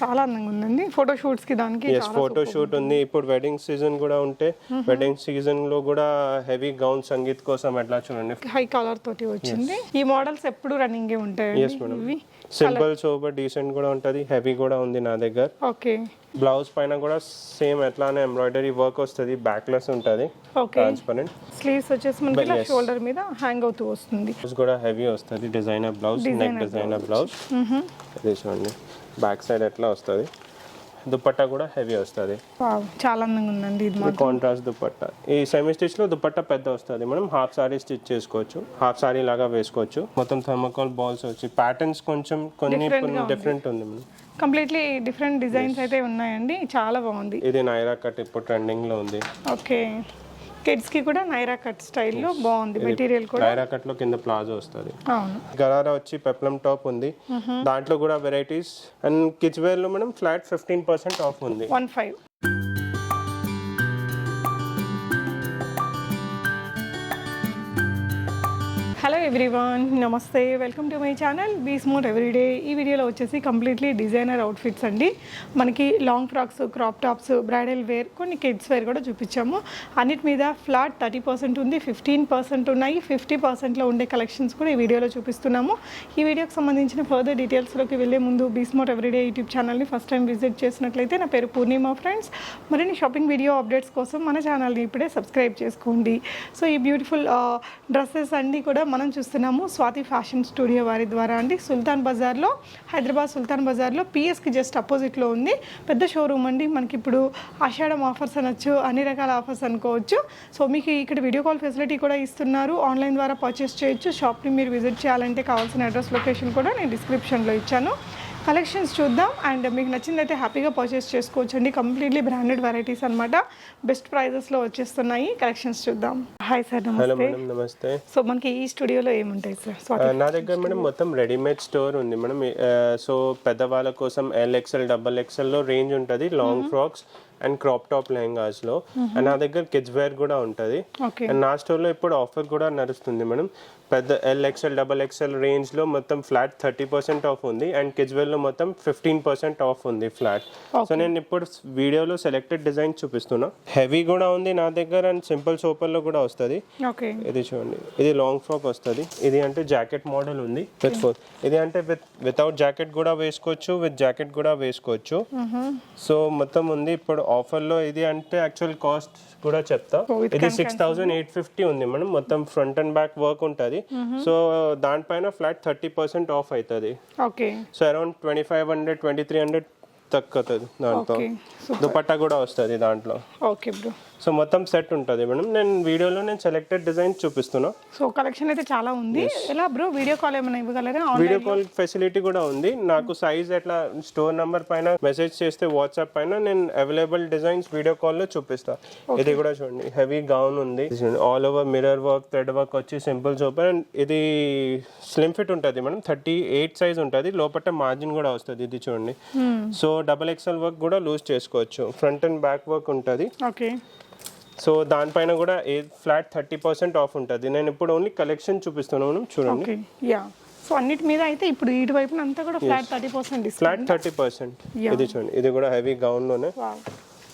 చాలా అందంగా ఉందండి. ఫోటో షూట్స్కి దానికి ఎస్ ఫోటో షూట్ ఉంది. ఇప్పుడు వెడ్డింగ్ సీజన్ కూడా ఉంటే వెడ్డింగ్ సీజన్లో కూడా హెవీ గౌన్ సంగీత్ కోసం ఎట్లా చూడండి. హై కలర్ తోటి వచ్చింది. ఈ మోడల్స్ ఎప్పుడు రన్నింగ్ ఉంటాయండి? Madam. ఇవి సింపుల్ సూపర్ డీసెంట్ కూడా ఉంటది. హెవీ కూడా ఉంది నా దగ్గర. ఓకే బ్లౌజ్ పైన కూడా సేమ్ ఎట్లానే ఎంబ్రాయిడరీ వర్క్ వస్తుంది. బ్యాక్లెస్ ఉంటుంది. ఓకే ట్రాన్స్పరెంట్ స్లీవ్స్ వచ్చేసి మనకి. షోల్డర్ మీద హ్యాంగ్ అవుతూ వస్తుంది. బ్లౌజ్ కూడా హెవీ వస్తుంది. Designer blouse neck designer blouse ఇది చూడండి. బ్యాక్ సైడ్ ఎట్లా వస్తుంది? దుపట్టా కూడా హెవీ వస్తుంది. చాలా అందంగా ఉందండి ఇది కాంట్రాస్ట్ దుపట్టా ఈ సెమీ స్టిచ్లో దుపట్టా పెద్ద వస్తుంది. మనం హాఫ్ సారీ స్టిచ్ చేసుకోవచ్చు. హాఫ్ సారీ లాగా వేసుకోవచ్చు. మొత్తం థర్మోకాల్ బాల్స్ వచ్చి ప్యాటర్న్స్ కొంచెం కొన్ని డిఫరెంట్ ఉంది. మేడం. కంప్లీట్లీ డిఫరెంట్ డిజైన్స్ అయితే ఉన్నాయండి. చాలా బాగుంది. ఇది నైరా కట్ ఇప్పుడు ట్రెండింగ్లో ఉంది. ఓకే కిడ్స్కి కూడా నైరా కట్ స్టైల్లో బాగుంది. మెటీరియల్ కూడా. నైరా కట్లో కింద ప్లాజో వస్తుంది. అవును. గరారా వచ్చి పెప్లం టాప్ ఉంది. దాంట్లో కూడా వెరైటీస్ అండ్ కిడ్స్ వేర్లో మనం ఫ్లాట్ ఫిఫ్టీన్ పర్సెంట్ ఆఫ్ ఉంది. One five hello everyone namaste welcome to my channel be smart everyday ఈ వీడియోలో వచ్చేసి కంప్లీట్లీ డిజైనర్ అవుట్ఫిట్స్ అండి. మనకి long frocks crop tops bridal wear కొన్ని కిడ్స్ వేర్ కూడా చూపించాము. అన్నిటి మీద ఫ్లాట్ థర్టీ పర్సెంట్ ఉంది ఫిఫ్టీన్ పర్సెంట్ ఉన్నాయి ఫిఫ్టీ పర్సెంట్లో ఉండే కలెక్షన్స్ కూడా ఈ వీడియోలో చూపిస్తున్నాము. ఈ వీడియోకి సంబంధించిన ఫర్దర్ డీటెయిల్స్లోకి వెళ్ళే ముందు బీ స్మోట్ ఎవ్రీడే యూట్యూబ్ ఛానల్ని ఫస్ట్ టైం విజిట్ చేసినట్లయితే నా పేరు పూర్ణిమ ఫ్రెండ్స్ మరిన్ని షాపింగ్ వీడియో అప్డేట్స్ కోసం మన ఛానల్ని ఇప్పుడే సబ్స్క్రైబ్ చేసుకోండి. సో ఈ బ్యూటిఫుల్ డ్రెస్సెస్ uh, అన్నీ కూడా మనం చూస్తున్నాము స్వాతి ఫ్యాషన్ స్టూడియో వారి ద్వారా అండి. సుల్తాన్ బజార్లో హైదరాబాద్ సుల్తాన్ బజార్లో పిఎస్కి జస్ట్ అపోజిట్లో ఉంది. పెద్ద షోరూమ్ అండి. మనకి ఇప్పుడు ఆషాఢం ఆఫర్స్ అనొచ్చు అన్ని రకాల ఆఫర్స్ అనుకోవచ్చు. సో మీకు ఇక్కడ వీడియో కాల్ ఫెసిలిటీ కూడా ఇస్తున్నారు. ఆన్లైన్ ద్వారా పర్చేస్ చేయొచ్చు. షాప్ని మీరు విజిట్ చేయాలంటే కావాల్సిన అడ్రస్ లొకేషన్ కూడా నేను డిస్క్రిప్షన్లో ఇచ్చాను. కలెక్షన్స్ చూద్దాం. అండ్ మీకు నచ్చిందైతే హ్యాపీగా పర్చేస్ చేసుకోవచ్చు అండి కంప్లీట్లీ బ్రాండెడ్ వెరైటీస్ అనమాట బెస్ట్ ప్రైజెస్లో వచ్చేస్తున్నాయి. కలెక్షన్స్ చూద్దాం. హాయ్ సార్ నమస్తే. నమస్తే. సో మనకి ఈ స్టూడియోలో ఏముంటాయి సార్ స్వాతి నా దగ్గర మేడం మొత్తం రెడీమేడ్ స్టోర్ ఉంది మేడం సో పెద్దవాళ్ళ కోసం ఎల్ ఎక్స్ఎల్ డబల్ ఎక్స్ఎల్లో రేంజ్ ఉంటుంది. Long frocks and crop top లెహంగాస్లో. And నా దగ్గర కిడ్స్ వేర్ కూడా ఉంటుంది. అండ్ నా స్టోర్లో ఇప్పుడు ఆఫర్ కూడా నడుస్తుంది మేడం. పెద్ద ఎల్ ఎక్స్ఎల్ డబల్ ఎక్స్ఎల్ రేంజ్లో మొత్తం ఫ్లాట్ థర్టీ పర్సెంట్ ఆఫ్ ఉంది. అండ్ కిడ్స్ వేర్లో మొత్తం ఫిఫ్టీన్ పర్సెంట్ ఆఫ్ ఉంది ఫ్లాట్. సో నేను ఇప్పుడు వీడియోలో సెలెక్టెడ్ డిజైన్ చూపిస్తున్నా. హెవీ కూడా ఉంది నా దగ్గర అండ్ సింపుల్ సూపర్లో కూడా వస్తుంది. ఇది చూడండి. ఇది లాంగ్ ఫ్రాక్ వస్తుంది. ఇది అంటే జాకెట్ మోడల్ ఉంది. With four. ఇది అంటే విత్ వితౌట్ జాకెట్ కూడా వేసుకోవచ్చు విత్ జాకెట్ కూడా వేసుకోవచ్చు. సో మొత్తం ఉంది. ఇప్పుడు ఆఫర్లో ఇది అంటే యాక్చువల్ కాస్ట్ కూడా చెప్తా. Oh, ఇది సిక్స్ థౌసండ్ ఎయిట్ ఫిఫ్టీ ఉంది మనం మొత్తం ఫ్రంట్ అండ్ బ్యాక్ వర్క్ ఉంటుంది. సో దానిపైన ఫ్లాట్ థర్టీ పర్సెంట్ ఆఫ్ అవుతుంది okay so around twenty five hundred twenty three hundred తక్కుతుంది దాంట్లో దుపట్టా కూడా వస్తుంది దాంట్లో. ఓకే బ్రో సో మొత్తం సెట్ ఉంటుంది మేడం. నేను వీడియోలో నేను సెలెక్టెడ్ డిజైన్ చూపిస్తున్నా. సో కలెక్షన్ అయితే చాలా ఉంది. ఎలా బ్రో వీడియో కాల్ ఏమైనా ఇవ్వగలరా? వీడియో కాల్ ఫెసిలిటీ కూడా ఉంది. నాకు సైజ్ ఎట్లా స్టోర్ నంబర్ పైన మెసేజ్ చేస్తే వాట్సాప్ పైన నేను అవైలబుల్ డిజైన్స్ వీడియో కాల్లో చూపిస్తా. ఇది కూడా చూడండి. హెవీ గౌన్ ఉంది. All over mirror work thread work వచ్చి సింపుల్ సూపర్ అండ్ ఇది స్లిమ్ ఫిట్ ఉంటుంది మేడం. థర్టీ ఎయిట్ సైజ్ ఉంటుంది. లోపల మార్జిన్ కూడా వస్తుంది. ఇది చూడండి. సో డబల్ ఎక్స్ఎల్ వర్క్ కూడా లూజ్ చేసుకోవచ్చు. ఫ్రంట్ అండ్ బ్యాక్ వర్క్ ఉంటుంది. ఓకే సో దానిపైన కూడా a flat thirty percent off ఉంటుంది. నేను ఇప్పుడు ఓన్లీ కలెక్షన్ చూపిస్తున్నాను చూడండి. యా. సో అన్నిటి మీద అయితే ఇప్పుడు ఇటు వైపున అంతా కూడా flat thirty percent flat thirty percent. ఇది చూడండి ఇది కూడా హెవీ గౌన్లోనే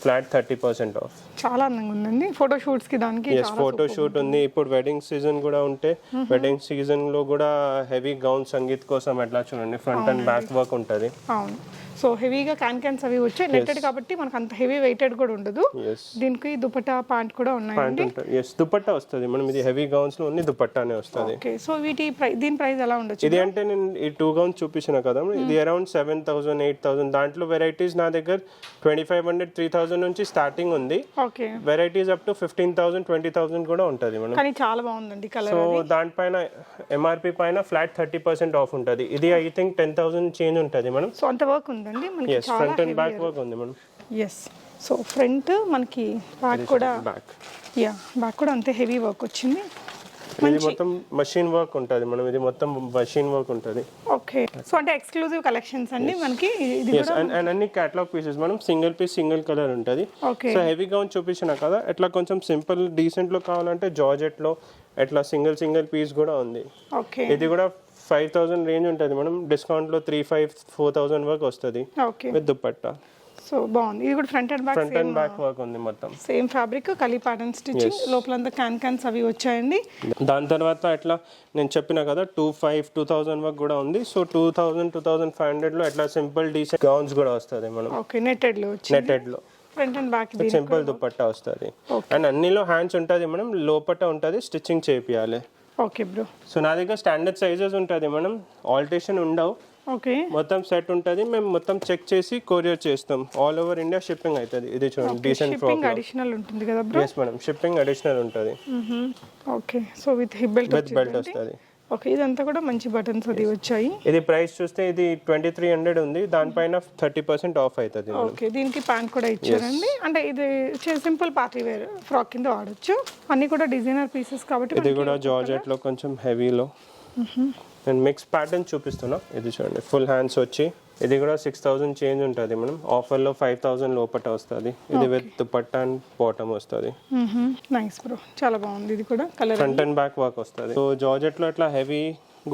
ఫ్లాట్ థర్టీ పర్సెంట్ ఆఫ్. చాలా అందంగా ఉందండి. ఫోటో షూట్స్కి దానికి ఫోటో షూట్ ఉంది. ఇప్పుడు వెడ్డింగ్ సీజన్ కూడా ఉంటే వెడ్డింగ్ సీజన్లో కూడా హెవీ గౌన్ సంగీత్ కోసం ఎట్లా చూడండి. ఫ్రంట్ అండ్ బ్యాక్ వర్క్ ఉంటుంది. అవును. సో హెవీగా క్యాన్ క్యాన్స్ అవి వచ్చాయి. నెట్టెడ్ కాబట్టి మనకు అంత హెవీ వెయిటెడ్ కూడా ఉండదు. దీనికి దుపట్టా ప్యాంట్ కూడా ఉన్నాయండి. దుపట్టా వస్తుంది. మనం ఇది హెవీ గౌన్స్లో ఉంది దుపట్టానే వస్తుంది. ఓకే సో వీటి దీని ప్రైస్ ఎలా ఉండొచ్చు? ఇది అంటే నేను ఈ టూ గౌన్స్ చూపించిన కదా. ఇది around seven thousand eight thousand దాంట్లో వెరైటీస్ నా దగ్గర twenty five hundred three thousand నుంచి స్టార్టింగ్ ఉంది. Okay varieties up to fifteen thousand twenty thousand కూడా ఉంటుంది మనం కానీ చాలా బాగుందండి కలర్ సో దానిపైన ఎంఆర్పి పైన ఫ్లాట్ థర్టీ పర్సెంట్ ఆఫ్ ఉంటుంది. ఇది I think ten thousand change ఉంటుంది మనం. సో అంత వర్క్ ఉందండి. మనకి ఎస్ చాలా ఫ్రంట్ అండ్ బ్యాక్ వర్క్ ఉంది మనం ఎస్ సో ఫ్రంట్ మనకి బ్యాక్ కూడా బ్యాక్ యా బ్యాక్ కూడా అంతే హెవీ వర్క్ వచ్చింది. ఇది మొత్తం మషిన్ వర్క్ ఉంటుంది మనం ఇది మొత్తం మషిన్ వర్క్ ఉంటుంది. ఓకే సో అంటే ఎక్స్క్లూజివ్ కలెక్షన్స్ అండి మనకి. ఇది ఎస్ అండ్ అండ్ అన్ని క్యాటలాగ్ పీసెస్ మనం సింగిల్ పీస్ సింగిల్ కలర్ ఉంటుంది. ఓకే సో హెవీ గౌన్ చూపించిన కదా ఎట్లా కొంచెం సింపుల్ డీసెంట్లో కావాలంటే జార్జెట్లో ఎట్లా సింగిల్ సింగిల్ పీస్ కూడా ఉంది. ఓకే ఇది కూడా ఫైవ్ థౌసండ్ రేంజ్ ఉంటుంది మేడం. డిస్కౌంట్లో త్రీ ఫైవ్ ఫోర్ థౌసండ్ వరకు వస్తుంది ఓకే. విత్ దుపట్టా సో బాగుంది. ఇది కూడా front and back front and back work ఉంది మొత్తం. Same fabric kali pattern stitching లోపలంతా క్యాన్ క్యాన్స్ అవి వచ్చాయండి. దాని తర్వాత ఎట్లా నేను చెప్పిన కదా టూ ఫైవ్ టూ థౌసండ్ వరకు కూడా ఉంది. So two thousand two thousand five హండ్రెడ్లో ఎట్లా సింపుల్ డీసెంట్ గౌన్స్ కూడా వస్తుంది మనం ఓకే నెట్టెడ్లో నెటెడ్లో. Front and back simple dupatta వస్తుంది. అండ్ అన్నిలో హ్యాండ్స్ ఉంటుంది మనం లోపట ఉంటుంది స్టిచ్చింగ్ చేపియాలి. Okay bro. సో నా దగ్గర స్టాండర్డ్ సైజెస్ ఉంటుంది మనం ఆల్టేషన్ ఉండవు. ఓకే. మొత్తం సెట్ ఉంటుంది. మేము మొత్తం చెక్ చేసి కొరియర్ చేస్తాం. ఆల్ ఓవర్ ఇండియా షిప్పింగ్ అవుతుంది ఇది చూడండి డీసెంట్ షిప్పింగ్ అడిషనల్ ఉంటుంది కదా bro? Yes madam shipping additional ఉంటుంది. Okay. So with hip belt with belt వస్తుంది. ఓకే ఇదంతా కూడా మంచి బటన్స్ అది వచ్చాయి. ఇది ప్రైస్ చూస్తే ఇది ట్వంటీ త్రీ హండ్రెడ్ ఉంది. దానిపైన థర్టీ పర్సెంట్ ఆఫ్ అవుతుంది ఓకే దీనికి ప్యాంట్ కూడా ఇచ్చారండి. అంటే ఇది సింపుల్ పార్టీ వేర్ ఫ్రాక్ కింద వాడచ్చు. అన్ని కూడా డిజైనర్ పీసెస్ కాబట్టి ఇది కూడా జార్జెట్లో కొంచెం హెవీలో నేను మిక్స్ ప్యాటర్న్ చూపిస్తున్నా. ఇది చూడండి ఫుల్ హ్యాండ్స్ వచ్చి ఇది కూడా సిక్స్ థౌసండ్ చేంజ్ ఉంటుంది మనం ఆఫర్లో ఫైవ్ థౌసండ్ లోపట వస్తుంది. ఇది విత్ దుపట్టా అండ్ బాటమ్ వస్తుంది. నైస్ బ్రో చాలా బాగుంది. ఇది కూడా colour front and. Back work వస్తుంది. సో జార్జెట్లో ఇట్లా హెవీ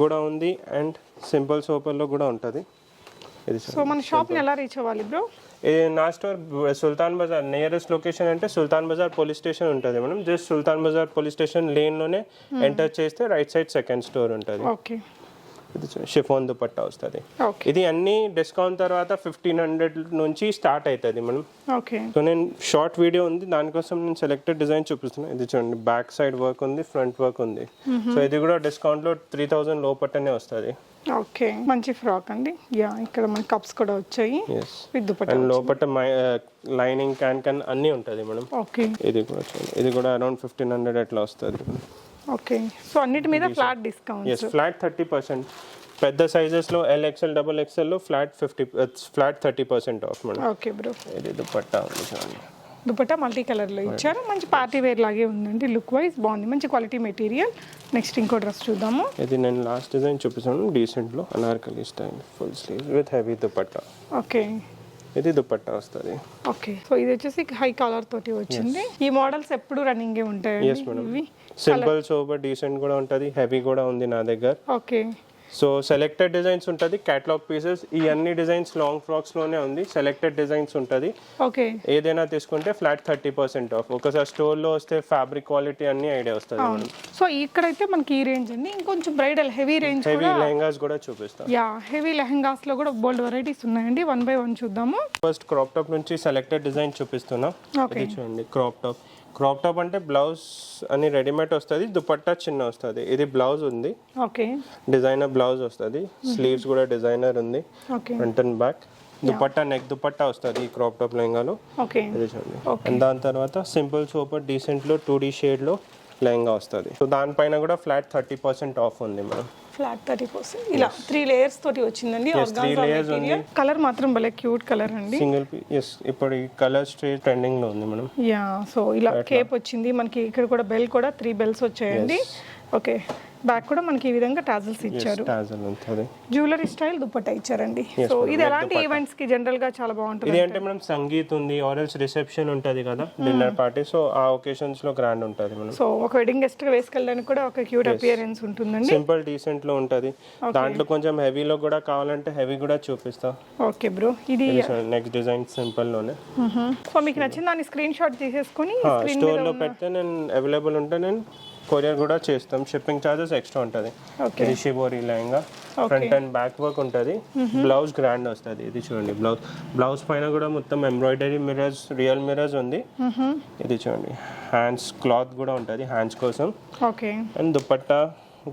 కూడా ఉంది అండ్ సింపుల్ సూపర్లో కూడా ఉంటుంది. ఇది. సో మన షాప్ని ఎలా రీచ్ అవ్వాలి బ్రో నా store Sultan Bazaar nearest location అంటే సుల్తాన్ బజార్ పోలీస్ స్టేషన్ ఉంటుంది మనం just Sultan Bazaar police station లేన్లోనే enter చేస్తే రైట్ సైడ్ సెకండ్ స్టోర్ ఉంటుంది. ఓకే ఇది షిఫోన్ దుపట్టా వస్తుంది. ఓకే. ఇది అన్ని డిస్కౌంట్ తర్వాత ఫిఫ్టీన్ హండ్రెడ్ నుంచి స్టార్ట్ అవుతుంది మనం ఓకే. సో నేను షార్ట్ వీడియో ఉంది దానికోసం నేను సెలెక్టెడ్ డిజైన్ చూపిస్తున్నాను ఇది చూడండి బ్యాక్ సైడ్ వర్క్ ఉంది ఫ్రంట్ వర్క్ ఉంది. సో ఇది కూడా డిస్కౌంట్లో త్రీ థౌసండ్ లోపట్టనే వస్తుంది. ఓకే. మంచి ఫ్రాక్ అండి. యా ఇక్కడ మన కప్స్ కూడా వచ్చాయి. ఎస్ విత్ దుపట్టా అండ్ లోపట లైనింగ్ క్యాన్ క్యాన్ అన్నీ ఉంటుంది మేడం. ఓకే. ఇది కూడా చూడండి. ఇది కూడా అరౌండ్ ఫిఫ్టీన్ హండ్రెడ్ అట్లా వస్తుంది. ఓకే. సో అన్నిటి మీద flat discount yes flat thirty percent పెద్ద సైజెస్లో L XL double ఎక్స్ఎల్లో flat fifty flat thirty percent off madam okay bro. ఇది దుపట్టా ఉంది చూడండి. దుపట్టా మల్టీ కలర్లో ఇచ్చారు. మంచి పార్టీ వేర్ లాగే ఉందండి లుక్ వైజ్ బాగుంది. మంచి క్వాలిటీ మెటీరియల్ నెక్స్ట్ ఇంకో డ్రెస్ చూద్దాము. ఇది నేను లాస్ట్ డిజైన్ చూపిస్తాను. డీసెంట్లో anarkali style full sleeve with heavy dupatta. Okay. ఇది దుపట్టా వస్తుంది. ఓకే. సో ఇది వచ్చేసి హై కాలర్ తోటి వచ్చింది. ఈ మోడల్స్ ఎప్పుడు రన్నింగ్ madam. ఇవి? సింపుల్ సూపర్ డీసెంట్ కూడా ఉంటుంది హెవీ కూడా ఉంది నా దగ్గర. ఓకే సో సెలెక్టెడ్ డిజైన్స్ ఉంటుంది క్యాటలాగ్ పీసెస్ ఈ అన్ని డిజైన్స్ లాంగ్ ఫ్రాక్స్లోనే ఉంది సెలెక్టెడ్ డిజైన్స్ ఉంటుంది. ఓకే ఏదైనా తీసుకుంటే ఫ్లాట్ థర్టీ పర్సెంట్ ఆఫ్ ఒకసారి store లో వస్తే ఫ్యాబ్రిక్ క్వాలిటీ అన్ని ఐడియా వస్తుంది సో ఇక్కడైతే మనకి ఈ రేంజ్ అండి. ఇంకొంచెం bridal heavy range heavy lehengas కూడా చూపిస్తాం. యా హెవీ లెహంగాస్లో కూడా బోల్డ్ వెరైటీస్ ఉన్నాయండి. వన్ బై వన్ చూద్దాము. ఫస్ట్ క్రాప్ టాప్ నుంచి సెలెక్టెడ్ డిజైన్ చూపిస్తున్నా. చూడండి క్రాప్ టాప్ క్రాప్ టాప్ అంటే బ్లౌజ్ అని రెడీమేడ్ వస్తుంది దుపట్టా చిన్న వస్తుంది. ఇది బ్లౌజ్ ఉంది. ఓకే. డిజైనర్ బ్లౌజ్ వస్తుంది. స్లీవ్స్ కూడా డిజైనర్ ఉంది. Okay. Front and back dupatta neck dupatta వస్తుంది ఈ క్రాప్ టాప్ లెహంగాలో. ఓకే. ఇది చూడండి. అండ్ దాని తర్వాత సింపుల్ సూపర్ డీసెంట్లో టూ డీ షేడ్లో లెహంగా వస్తుంది. సో దానిపైన కూడా ఫ్లాట్ థర్టీ పర్సెంట్ ఆఫ్ ఉంది మనం ఫ్లాట్ థర్టీ పర్సెంట్ ఇలా త్రీ లేయర్స్ తోటి వచ్చిందండి. కలర్ మాత్రం భలే క్యూట్ కలర్ అండి. సింగిల్ ఎస్ ఇప్పుడు ఈ కలర్ స్ట్రేట్ ట్రెండింగ్లో ఉంది మనం యా సో ఇలా కేప్ వచ్చింది. మనకి ఇక్కడ కూడా బెల్ కూడా త్రీ బెల్స్ వచ్చాయండి. ఓకే. బ్యాక్ కూడా మనకి ఈ విధంగా టాజల్స్ ఇచ్చారు. జ్యువెలరీ స్టైల్ దుపట్టా ఇచ్చారండి. సో ఇది ఎలాంటి ఈవెంట్స్కి జనరల్గా చాలా బాగుంటుంది ఇది అంటే మనం సంగీత్ ఉంది ఆరల్స్ రిసెప్షన్ ఉంటది కదా డిన్నర్ పార్టీ సో ఆ ఒకేషన్స్లో గ్రాండ్ ఉంటది మనం సో ఒక వెడ్డింగ్ గెస్ట్గా వేసుకెళ్ళడానికి కూడా ఒక క్యూట్ అపియరెన్స్ ఉంటుందండి. సింపుల్ డీసెంట్లో ఉంటది. దాంట్లో కొంచెం హెవీలో కూడా కావాలంటే హెవీ కూడా చూపిస్తా. ఓకే బ్రో ఇది నెక్స్ట్ డిజైన్ సింపుల్లోనే. సో మీకు నచ్చిన దాన్ని స్క్రీన్ షాట్ తీసేసుకొని స్టోర్లో పెడితే నేను అవైలబుల్ ఉంటే నేను కొరియర్ కూడా చేస్తాం. షిప్పింగ్ చార్జెస్ ఎక్స్ట్రా ఉంటుంది. ఓకే ఇది shibori lehenga. Front and back work ఉంటుంది. బ్లౌజ్ గ్రాండ్ వస్తుంది. ఇది చూడండి. బ్లౌజ్ బ్లౌజ్ పైన కూడా మొత్తం ఎంబ్రాయిడరీ మిరర్స్ రియల్ మిరర్స్ ఉంది. ఇది చూడండి. హ్యాండ్స్ క్లాత్ కూడా ఉంటుంది. హ్యాండ్స్ కోసం. ఓకే అండ్ దుపట్టా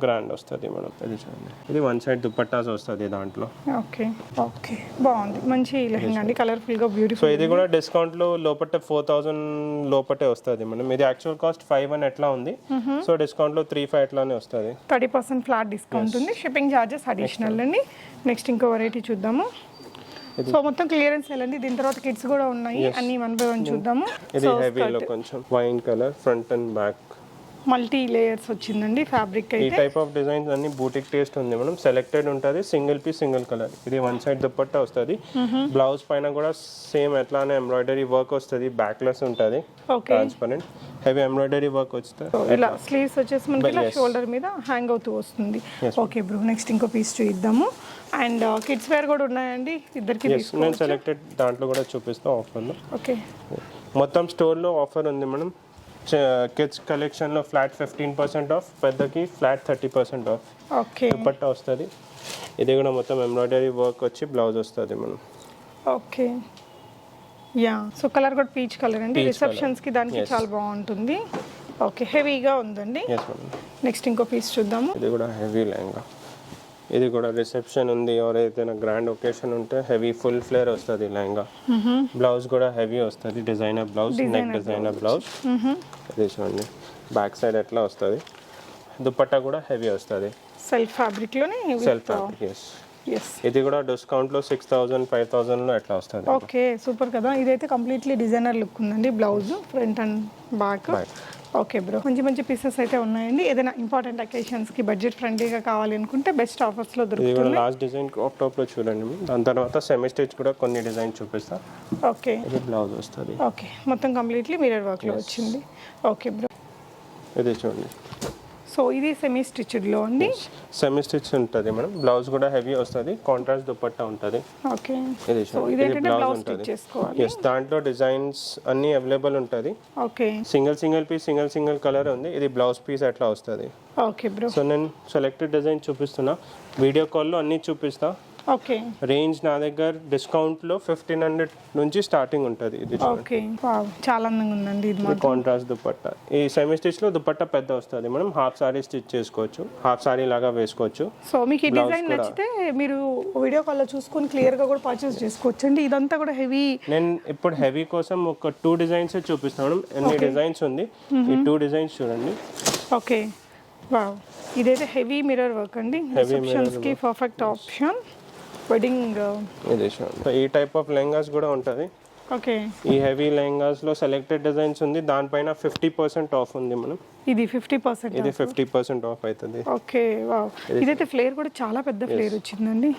గ్రాండ్ వస్తుంది మేడం. ఇది చూడండి ఇది వన్ సైడ్ దుపట్టాస్ వస్తుంది దాంట్లో. Okay okay. బాగుంది. మంచి లెహంగా అండి. కలర్ఫుల్గా సో బ్యూటిఫుల్ ఇది కూడా డిస్కౌంట్లో లోపట ఫోర్ థౌసండ్ లోపటే వస్తుంది మేడం. ఇది యాక్చువల్ కాస్ట్ ఫైవ్ అని ఎట్లా ఉంది? సో డిస్కౌంట్లో త్రీ ఫైవ్ ఎట్లానే వస్తుంది. థర్టీ పర్సెంట్ ఫ్లాట్ డిస్కౌంట్ ఉంది. షిప్పింగ్ ఛార్జెస్ అడిషనల్ అండి. నెక్స్ట్ ఇంకో వెరైటీ చూద్దాము. సో మొత్తం క్లియరెన్స్ వెళ్ళండి దీని తర్వాత కిడ్స్ కూడా ఉన్నాయి. అన్ని వన్ బై వన్ చూద్దాము. ఇది హెవీలో కొంచెం. Wine colour front and back multi layers వచ్చిందండి ఫ్యాబ్రిక్ ఈ అయితే. టైప్ ఆఫ్ డిజైన్స్ అన్ని బూటిక్ టేస్ట్ ఉంది మనం సెలెక్టెడ్ ఉంటుంది సింగిల్ పీస్ సింగిల్ కలర్ ఇది వన్ సైడ్ దుప్పట్టా వస్తుంది. బ్లౌజ్ పైన కూడా సేమ్ ఎట్లానే ఎంబ్రాయిడరీ వర్క్ వస్తుంది బ్యాక్లెస్ ఉంటుంది okay transparent heavy embroidery work వస్తుంది. ఇలా స్లీవ్స్ వచ్చేసి మనకి ఇలా షోల్డర్ మీద హ్యాంగ్ అవుతూ వస్తుంది. ఓకే బ్రో నెక్స్ట్ ఇంకో పీస్ చూద్దాము అండ్ కిడ్స్ వేర్ కూడా ఉన్నాయండి? ఇద్దరికి ఎస్ నేను సెలెక్టెడ్ దాంట్లో కూడా చూపిస్తాను ఆఫర్లో ఓకే మొత్తం స్టోర్లో ఆఫర్ ఉంది మనం కిడ్స్ కలెక్షన్లో flat fifteen percent off పెద్దకి flat thirty percent off okay. Dupatta వస్తుంది. ఇది కూడా మొత్తం ఎంబ్రాయిడరీ వర్క్ వచ్చి బ్లౌజ్ వస్తుంది మనం. ఓకే. యా సో కలర్ కూడా పీచ్ కలర్ అండి. రిసెప్షన్స్కి దానికి చాలా బాగుంటుంది. ఓకే హెవీగా ఉందండి. నెక్స్ట్ ఇంకో పీస్ చూద్దాము. ఇది కూడా హెవీ లెహంగా. ఇది కూడా రిసెప్షన్ ఉంది. ఎవరు ఏదైనా గ్రాండ్ ఒకేషన్ ఉంటే హెవీ ఫుల్ ఫ్లేర్ వస్తుంది లెహంగా. బ్లౌజ్ కూడా హెవీ వస్తుంది. Designer blouse neck designer blouse ఇది చూడండి. బ్యాక్ సైడ్ ఎట్లా వస్తుంది? దుపట్టా కూడా హెవీ వస్తుంది. సెల్ఫ్ ఫ్యాబ్రిక్లోనే సెల్ఫ్ ఫ్యాబ్రిక్ ఎస్ ఇది కూడా డిస్కౌంట్లో సిక్స్ థౌజండ్ ఫైవ్ థౌజండ్లో ఎట్లా వస్తుంది? ఓకే సూపర్ కదా. ఇదైతే కంప్లీట్లీ డిజైనర్ లుక్ ఉందండి blouse front and back. Okay bro మంచి మంచి పీసెస్ అయితే ఉన్నాయండి. ఏదైనా ఇంపార్టెంట్ అకేషన్స్కి బడ్జెట్ ఫ్రెండ్లీగా కావాలి అనుకుంటే బెస్ట్ ఆఫర్స్లో దొరుకుతుంది లాస్ట్ డిజైన్ క్రాప్ టాప్లో చూడండి. మీరు. దాని తర్వాత సెమీ స్టిచ్ కూడా కొన్ని డిజైన్ చూపిస్తా. ఓకే ఇది బ్లౌజ్ వస్తుంది. ఓకే మొత్తం కంప్లీట్లీ మిరర్ వర్క్లో వచ్చింది. ఓకే బ్రో ఇది చూడండి. సో ఇది సెమీ స్టిచ్డ్లో అండి? సెమీ స్టిచ్ ఉంటుంది మేడం. బ్లౌజ్ కూడా హెవీ వస్తుంది. కాంట్రాస్ట్ దుపట్టా ఉంటుంది. ఓకే. ఇది బ్లౌజ్ ఉంటుంది. స్టిచ్ చేసుకోవాలి. ఎస్ దాంట్లో డిజైన్స్ అన్ని అవైలబుల్ ఉంటుంది. Okay. Single single piece single single colour ఉంది. ఇది బ్లౌజ్ పీస్ ఎట్లా వస్తుంది. Okay bro. సో నేను సెలెక్టెడ్ డిజైన్ చూపిస్తున్నా. వీడియో కాల్లో అన్ని చూపిస్తా. ఓకే. రేంజ్ నా దగ్గర డిస్కౌంట్లో ఫిఫ్టీన్ హండ్రెడ్ నుంచి స్టార్టింగ్ ఉంటుంది ఇది. ఓకే. వావ్. చాలా అందంగా ఉందండి ఇది కాంట్రాస్ట్ దుపట్టా. ఈ సెమీ స్టిచ్లో దుపట్టా పెద్ద వస్తుంది. మనం హాఫ్ సారీ స్టిచ్ చేసుకోవచ్చు. హాఫ్ సారీ లాగా వేసుకోవచ్చు. సో మీకు ఈ డిజైన్. నచ్చితే మీరు వీడియో కాల్లో చూసుకొని క్లియర్గా కూడా పర్చేస్ చేసుకోవచ్చు అండి ఇదంతా కూడా హెవీ నేను ఇప్పుడు హెవీ కోసం ఒక టూ డిజైన్స్ చూపిస్తాను ఎన్ని డిజైన్స్ ఉంది? ఈ టూ డిజైన్స్ చూడండి. ఓకే. వావ్. ఇదైతే హెవీ మిరర్ వర్క్ అండి. Heavy రిసెప్షన్స్కి పర్ఫెక్ట్ ఆప్షన్ వెడ్డింగ్ ఇది చూడండి సో ఈ టైప్ ఆఫ్ లెహంగాస్ కూడా ఉంటుంది. ఓకే ఈ హెవీ లెహంగాస్లో సెలెక్టెడ్ డిజైన్స్ ఉంది. దానిపైన ఫిఫ్టీ పర్సెంట్ ఆఫ్ ఉంది మనం ఇది ఫిఫ్టీ పర్సెంట్ ఇది ఫిఫ్టీ పర్సెంట్ ఆఫ్ అవుతుంది ఓకే వావ్ ఇదైతే ఫ్లేర్ కూడా చాలా పెద్ద ఫ్లేర్ వచ్చిందండి.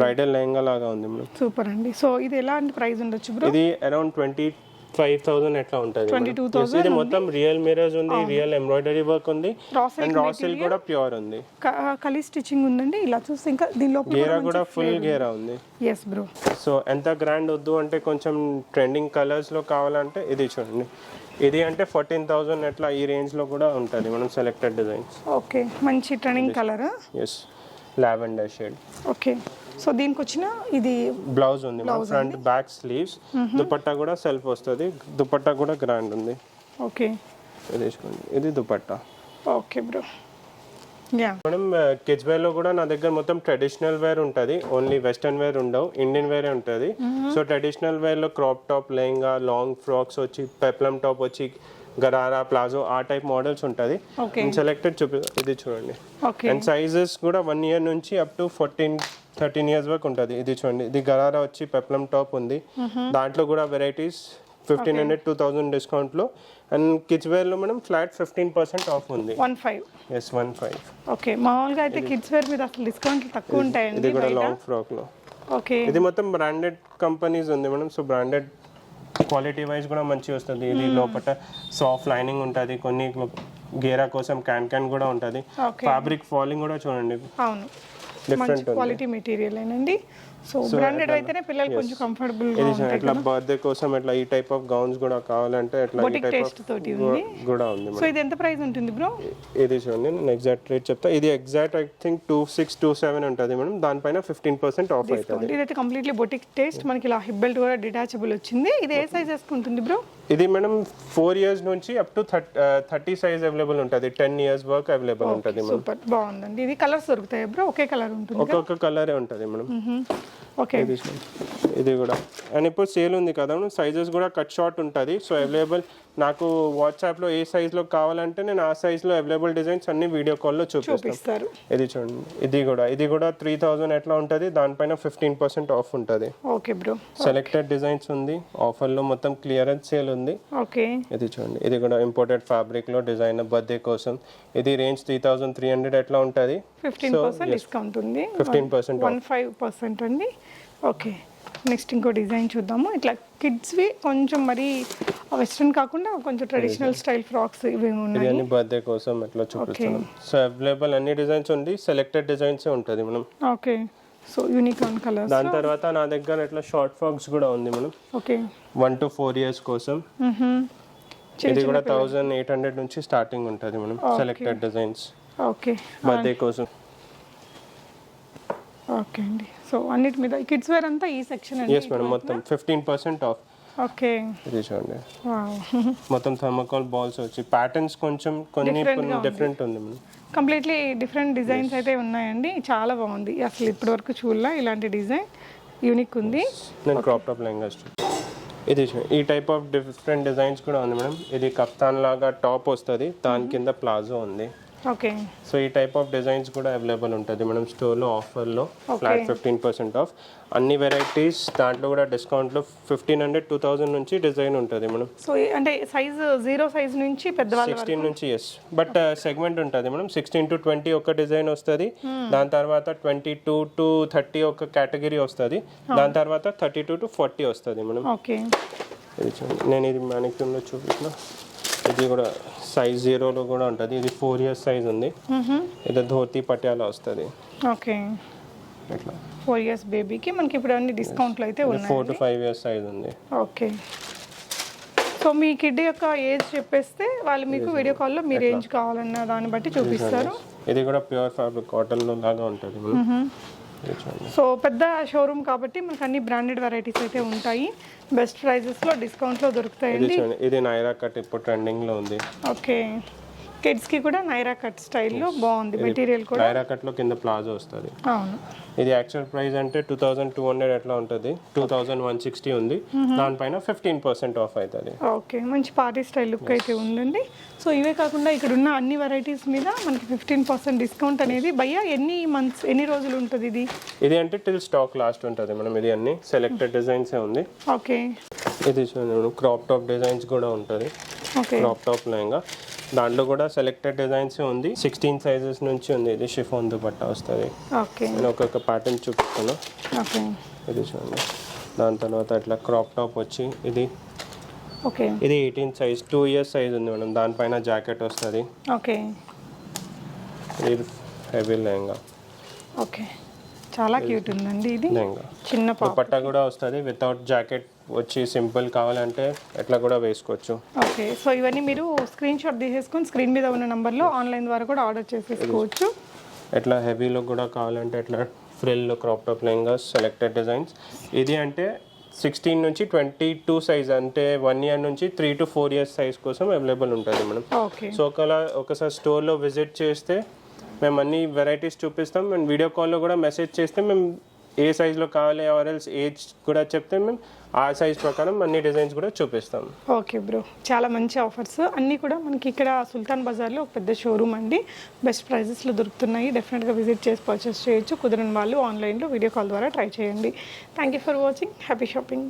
బ్రైడల్ లెహంగా లాగా ఉంది మనం సూపర్ అండి. సో ఇది ఎలాంటి ప్రైస్ ఉండొచ్చు బ్రో ఇది అరౌండ్ ట్వంటీ ఫైవ్ థౌసండ్ ఎట్లా ఉంటుంది? 22,000 Yes, ఇది మొత్తం రియల్ మిరర్స్ ఉంది రియల్ ఎంబ్రాయిడరీ వర్క్ ఉంది. Raw silk and raw silk కూడా ప్యూర్ ఉంది. కలీ స్టిచ్చింగ్ ఉందండి. ఇలా చూస్తే ఇంకా దీని లోపల గేరా కూడా ఫుల్ గేరా ఉంది. ఎస్ బ్రో సో ఎంత గ్రాండ్ వద్దు అంటే కొంచెం ట్రెండింగ్ కలర్స్లో కావాలంటే ఇది చూడండి. ఇది అంటే ఫోర్టీన్ థౌజండ్ ఎట్లా ఈ రేంజ్లో కూడా ఉంటుంది మనం సెలెక్టెడ్ డిజైన్స్ ఓకే మంచి trending colour yes lavender shade okay so దీనికి వచ్చిన ఇది బ్లౌజ్ ఉంది ఫ్రంట్ బ్యాక్ స్లీవ్స్. దుపట్టా కూడా సెల్ఫ్ వస్తుంది. దుపట్టా కూడా గ్రాండ్ ఉంది. ఓకే. ఇది చూడండి ఇది dupatta. Okay bro. Madam kids వేర్లో కూడా నా దగ్గర మొత్తం ట్రెడిషనల్ వేర్ ఉంటుంది. ఓన్లీ వెస్టర్న్ వేర్ ఉండవు. ఇండియన్ వేరే ఉంటుంది. So traditional వేర్లో crop top lehenga long frocks వచ్చి పెప్లం టాప్ వచ్చి గరారా ప్లాజో ఆ టైప్ మోడల్స్ ఉంటుంది. సెలెక్టెడ్ చూపి ఇది చూడండి. ఓకే. అండ్ సైజెస్ కూడా వన్ ఇయర్ నుంచి up to fourteen thirteen years వరకు ఉంటుంది. ఇది చూడండి. ఇది గరారా వచ్చి పెప్లం టాప్ ఉంది. దాంట్లో కూడా varieties fifteen hundred two thousand డిస్కౌంట్లో అండ్ కిడ్స్ వేర్లో మనం ఫ్లాట్ ఫిఫ్టీన్ పర్సెంట్ ఆఫ్ ఉంది. One five yes one five okay మామూలుగా అయితే కిడ్స్ వేర్ మీద అసలు డిస్కౌంట్లు తక్కువ ఇది ఉంటాయండి కూడా బయట? లాంగ్ ఫ్రాక్లో. ఓకే ఇది మొత్తం బ్రాండెడ్ కంపెనీస్ ఉంది madam. So branded quality wise కూడా మంచి వస్తుంది. ఇది లోపల సాఫ్ట్ లైనింగ్ ఉంటుంది. కొన్ని గేరా కోసం క్యాన్ క్యాన్ కూడా ఉంటుంది. ఫ్యాబ్రిక్ ఫాలింగ్ కూడా చూడండి. అవును. మంచి క్వాలిటీ మెటీరియల్ ఏనండి సో బ్రాండెడ్ అయితేనే పిల్లలు కొంచెం కంఫర్టబుల్గా ఇది ఉంటాయి ఎట్లా బర్త్డే కోసం ఎట్లా ఈ టైప్ ఆఫ్ గౌన్స్ కూడా కావాలంటే ఎట్లా ఈ టైప్ టేస్ట్ తోటి ఉంది. కూడా ఉంది సో ఇది ఎంత ప్రైస్ ఉంటుంది బ్రో ఇది చూడండి నేను ఎగ్జాక్ట్ రేట్ చెప్తా. ఇది exact I think two six two seven ఉంటుంది మేడం. దానిపైన ఫిఫ్టీన్ పర్సెంట్ ఆఫ్ అవుతుంది. ఇదైతే కంప్లీట్లీ బొటిక్ టేస్ట్ మనకి ఇలా హిప్ బెల్ట్ కూడా డిటాచబుల్ వచ్చింది. ఇది ఏ సైజ్ వేసుకుంటుంది బ్రో ఇది మేడం ఫోర్ ఇయర్స్ నుంచి up to thirty size available ఉంటుంది. టెన్ ఇయర్స్ వరకు అవైలబుల్ ఉంటుంది సూపర్ బాగుందండి. ఇది కలర్స్ దొరుకుతాయి బ్రో ఒకే కలర్ ఉంటుంది ఒక్కొక్క కలరే ఉంటుంది మేడం. ఓకే. ఇది కూడా. అండ్ ఇప్పుడు సేల్ ఉంది కదా సైజెస్ కూడా కట్ షార్ట్ ఉంటుంది. సో అవైలబుల్ నాకు వాట్సాప్లో ఏ సైజ్లో కావాలంటే నేను ఆ సైజ్లో అవైలబుల్ డిజైన్స్ అన్ని వీడియో కాల్లో చూపిస్తాను. ఇది చూడండి. ఇది కూడా. ఇది కూడా త్రీ థౌజండ్ ఎట్లా ఉంటుంది? దానిపైన ఫిఫ్టీన్ పర్సెంట్ ఆఫ్ ఉంటుంది. Okay bro. సెలెక్టెడ్ డిజైన్స్ ఉంది. ఆఫర్లో మొత్తం క్లియరెన్స్ సేల్ ఉంది. ఓకే. ఇది చూడండి. ఇది కూడా ఇంపోర్టెడ్ ఫ్యాబ్రిక్లో డిజైన్ బర్త్డే కోసం. ఇది range three thousand three hundred ఎట్లా ఉంటుంది? ఫిఫ్టీన్ పర్సెంట్ డిస్కౌంట్ ఉంది fifteen percent one five percent అండి. ఓకే నెక్స్ట్ ఇంకో డిజైన్ చూద్దాము. ఇట్లా కిడ్స్వి కొంచెం మరి వెస్ట్రన్ కాకుండా కొంచెం ట్రెడిషనల్ స్టైల్ ఫ్రాక్స్ ఇవి ఉన్నాయి. అన్ని బర్త్డే కోసం ఎట్లా చూపిస్తున్నాం. సో అవైలబుల్ అన్ని డిజైన్స్ ఉంది సెలెక్టెడ్ డిజైన్స్ ఉంటుంది మనం. ఓకే సో యూనికార్న్ కలర్స్ దాని తర్వాత నా దగ్గర ఇట్లా షార్ట్ ఫ్రాక్స్ కూడా ఉంది మనం. Okay one to four years కోసం. ఇది కూడా థౌజండ్ ఎయిట్ హండ్రెడ్ నుంచి స్టార్టింగ్ ఉంటుంది మనం సెలెక్టెడ్ డిజైన్స్ ఓకే బర్త్డే కోసం. ఓకే అండి. సో అన్నిటి మీద కిడ్స్ వేర్ అంతా ఈ సెక్షన్ అండి ఎస్ మేడం మొత్తం ఫిఫ్టీన్ పర్సెంట్ ఆఫ్ ఓకే. ఇది చూడండి. వావ్. మొత్తం థర్మోకాల్ బాల్స్ వచ్చి ప్యాటర్న్స్ కొంచెం కొన్ని కొన్ని డిఫరెంట్ ఉంది. మేడం కంప్లీట్లీ డిఫరెంట్ డిజైన్స్ అయితే ఉన్నాయండి. చాలా బాగుంది. అసలు ఇప్పటి వరకు చూడలా ఇలాంటి డిజైన్ యూనిక్ ఉంది. నేను క్రాప్ టాప్ లెహంగాస్ ఇది ఈ టైప్ ఆఫ్ డిఫరెంట్ డిజైన్స్ కూడా ఉంది మేడం ఇది కప్తాన్ లాగా టాప్ వస్తుంది. దాని కింద ప్లాజో ఉంది. ఓకే. సో ఈ టైప్ ఆఫ్ డిజైన్స్ కూడా అవైలబుల్ ఉంటుంది. మనం స్టోర్లో ఆఫర్లో ఫ్లాట్ ఫిఫ్టీన్ పర్సెంట్ ఆఫ్. అన్ని వెరైటీస్ దాంట్లో కూడా డిస్కౌంట్లో ఫిఫ్టీన్ హండ్రెడ్ టూ థౌజండ్ నుంచి డిజైన్ ఉంటుంది మనం సో అంటే సైజ్ జీరో సైజ్ నుంచి పెద్దవాళ్ళ సిక్స్టీన్ నుంచి ఎస్ బట్ సెగ్మెంట్ ఉంటుంది మనం సిక్స్టీన్ టు ట్వంటీ ఒక డిజైన్ వస్తుంది. దాని తర్వాత ట్వంటీ టూ టు థర్టీ ఒక కేటగిరీ వస్తుంది. దాని తర్వాత థర్టీ టూ టు ఫార్టీ వస్తుంది మనం ఓకే. ఇది చూడండి. నేను ఇది మ్యానిక్యూన్లో చూపించిన ఇది కూడా సైజ్ జీరోలో కూడా ఉంటుంది. ఇది ఫోర్ ఇయర్స్ సైజ్ ఉంది. ఇది ధోతి పటియాలా వస్తుంది. ఓకే. ఇట్లా. ఫోర్ ఇయర్స్ బేబీకి మనకి ఇప్పుడు అన్ని డిస్కౌంట్లు అయితే ఉన్నాయి. Four to five years size ఉంది. ఓకే. సో మీ కిడ్ యొక్క ఏజ్ చెప్పేస్తే వాళ్ళు మీకు వీడియో కాల్లో మీ రేంజ్ కావాలన్న దాన్ని బట్టి చూపిస్తారు. ఇది కూడా ప్యూర్ ఫ్యాబ్రిక్ కాటన్ లాగా ఉంటుంది. సో పెద్ద షోరూమ్ కాబట్టి మనకు అన్ని బ్రాండెడ్ వెరైటీస్ అయితే ఉంటాయి. బెస్ట్ ప్రైజెస్లో డిస్కౌంట్లో ఇది దొరుకుతాయండి. చూడండి ఇది నైరా కట్ ఇప్పుడు ట్రెండింగ్లో ఉంది. ఓకే. కిడ్స్కి కూడా నైరా కట్ స్టైల్లో బాగుంది. మెటీరియల్ కూడా. నైరా కట్లో కింద ప్లాజో వస్తుంది. అవును. ఇది యాక్చువల్ ప్రైస్ అంటే టూ థౌసండ్ టూ హండ్రెడ్ ఎట్లా ఉంటుంది? టూ థౌసండ్ వన్ సిక్స్టీ ఉంది. దానిపైన ఫిఫ్టీన్ పర్సెంట్ ఆఫ్ అవుతుంది ఓకే. మంచి పార్టీ స్టైల్ లుక్ అయితే ఉందండి. సో ఇవే కాకుండా ఇక్కడ ఉన్న అన్ని వెరైటీస్ మీద మనకి ఫిఫ్టీన్ పర్సెంట్ డిస్కౌంట్ అనేది భయ్యా ఎన్ని మంత్స్ ఎన్ని రోజులు ఉంటుంది ఇది? ఇది అంటే టిల్ స్టాక్ లాస్ట్ ఉంటుంది మనం ఇది అన్ని. సెలెక్టెడ్ డిజైన్స్ ఉంది. ఓకే. ఇది చూడండి క్రాప్ టాప్ డిజైన్స్ కూడా ఉంటుంది. ఓకే. Crop top lehenga. దాంట్లో కూడా సెలెక్టెడ్ డిజైన్స్ ఉంది. సిక్స్టీన్ సైజెస్ నుంచి ఉంది. ఇది షిఫోన్ దుపట్టా వస్తుంది. ఓకే నేను ఒక్కొక్క ప్యాటర్న్ చూపిస్తాను ఓకే ఇది చూడండి. దాని తర్వాత ఇట్లా క్రాప్ టాప్ వచ్చి ఇది. ఓకే ఇది eighteen size two years size ఉంది మేడం. దానిపైన జాకెట్ వస్తుంది. ఓకే ఇది హెవీ లెహంగా. ఓకే చాలా క్యూట్ ఉందండి ఇది. చిన్న దుపట్టా కూడా వస్తుంది. వితౌట్ జాకెట్ వచ్చి సింపుల్ కావాలంటే ఎట్లా కూడా వేసుకోవచ్చు. ఓకే సో ఇవన్నీ మీరు స్క్రీన్ షాట్ తీసేసుకొని స్క్రీన్ మీద ఉన్న నంబర్లో ఆన్లైన్ ద్వారా కూడా ఆర్డర్ చేసేసుకోవచ్చు. ఎట్లా హెవీలో కూడా కావాలంటే ఎట్లా frill crop top lehengas selected designs ఇది అంటే సిక్స్టీన్ నుంచి ట్వంటీ టూ సైజ్ అంటే వన్ ఇయర్ నుంచి three to four years size కోసం అవైలబుల్ ఉంటుంది మనం ఓకే. సో ఒకలా ఒకసారి స్టోర్లో విజిట్ చేస్తే మేము అన్ని వెరైటీస్ చూపిస్తాం. మేము వీడియో కాల్లో కూడా మెసేజ్ చేస్తే మేము ఏ సైజులో కావాలి ఆర్ఎల్స్ ఏజ్ కూడా చెప్తే మేము ఆ సైజ్ ప్రకారం అన్ని డిజైన్స్ కూడా చూపిస్తాం. ఓకే బ్రో చాలా మంచి ఆఫర్స్ అన్నీ కూడా మనకి ఇక్కడ సుల్తాన్ బజార్లో ఒక పెద్ద షోరూమ్ అండి. బెస్ట్ ప్రైజెస్లో దొరుకుతున్నాయి. డెఫినెట్గా విజిట్ చేసి పర్చేస్ చేయొచ్చు. కుదిరిన వాళ్ళు ఆన్లైన్లో వీడియో కాల్ ద్వారా ట్రై చేయండి. Thank you for watching happy shopping